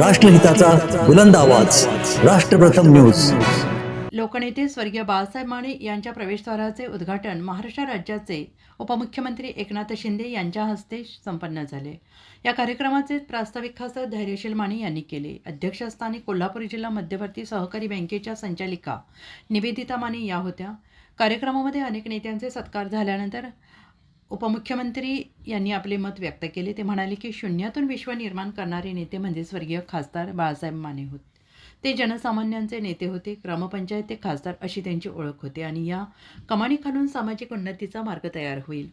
राष्ट्रहिताचा बुलंद आवाज. राष्ट्रप्रथम न्यूज. लोकनेते स्वर्गीय बाळासाहेब माने यांच्या प्रवेशद्वाराचे उद्घाटन महाराष्ट्र राज्याचे उपमुख्यमंत्री एकनाथ शिंदे यांच्या हस्ते संपन्न झाले. या कार्यक्रमाचे प्रास्ताविक खासदार धैर्यशील माने यांनी केले. अध्यक्षस्थानी कोल्हापूर जिल्हा मध्यवर्ती सहकारी बँकेच्या संचालिका निवेदिता माने या होत्या. कार्यक्रमामध्ये अनेक नेत्यांचे सत्कार झाल्यानंतर उपमुख्यमंत्री यांनी आपले मत व्यक्त केले. ते म्हणाले की शून्यातून विश्व निर्माण करणारे नेते म्हणजे स्वर्गीय खासदार बाळासाहेब माने होते. ते जनसामान्यांचे नेते होते ग्रामपंचायत ते खासदार अशी त्यांची ओळख होते आणि या कमानीखालून सामाजिक उन्नतीचा मार्ग तयार होईल.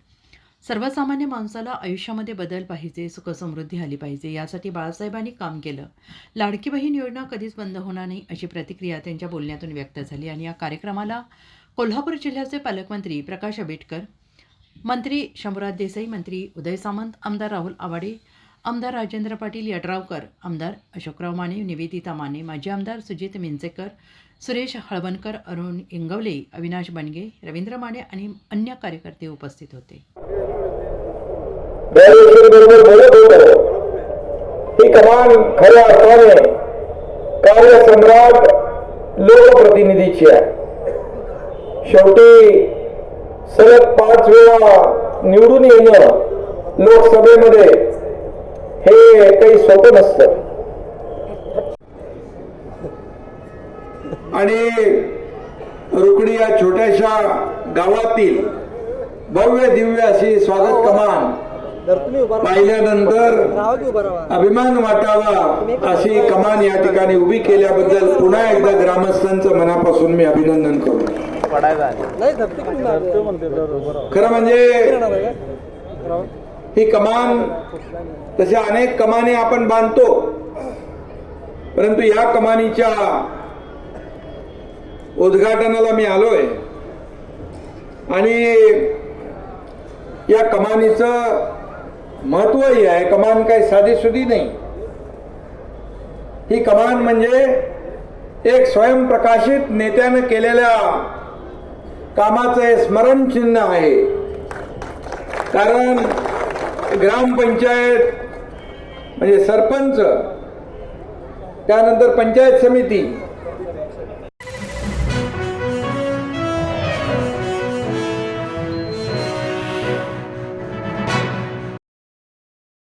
सर्वसामान्य माणसाला आयुष्यामध्ये बदल पाहिजे सुखसमृद्धी आली पाहिजे यासाठी बाळासाहेबांनी काम केलं. लाडकी बहीण योजना कधीच बंद होणार नाही अशी प्रतिक्रिया त्यांच्या बोलण्यातून व्यक्त झाली आणि या कार्यक्रमाला कोल्हापूर जिल्ह्याचे पालकमंत्री प्रकाश आंबेडकर मंत्री शंभूराज देसाई मंत्री उदय सामंत आमदार राहुल आवाडे आमदार राजेंद्र पाटील यड्रावकर आमदार अशोकराव माने निवेदिता माने माजी आमदार सुजित मिंचेकर सुरेश हळवणकर अरुण इंगवले अविनाश बनगे रवींद्र माने आणि अन्य कार्यकर्ते उपस्थित होते. ही कमान खऱ्या अर्थाने कार्यसम्राट लोकप्रतिनिधीची आहे. शेवटी सलग पाच वेळा निवडून येणं लोकसभेमध्ये हे काही सोपं नसतं. आणि रुकडी या छोट्याशा गावातील भव्य दिव्य अशी स्वागत कमान पाहिल्यानंतर अभिमान वाटावा अशी कमान या ठिकाणी उभी केल्याबद्दल पुन्हा एकदा ग्रामस्थांचं मनापासून मी अभिनंदन करतो. खरं म्हणजे ही कमान तशा अनेक कमाने आपण बांधतो. परंतु या कमानीच्या उद्घाटनाला मी आलोय. आणि या कमानीचं महत्वही आहे. कमान काही साधीसुधी नाही. ही कमान म्हणजे एक स्वयंप्रकाशित नेत्यानं केलेल्या कामाचं हे स्मरणचिन्ह आहे. कारण ग्रामपंचायत म्हणजे सरपंच त्यानंतर पंचायत समिती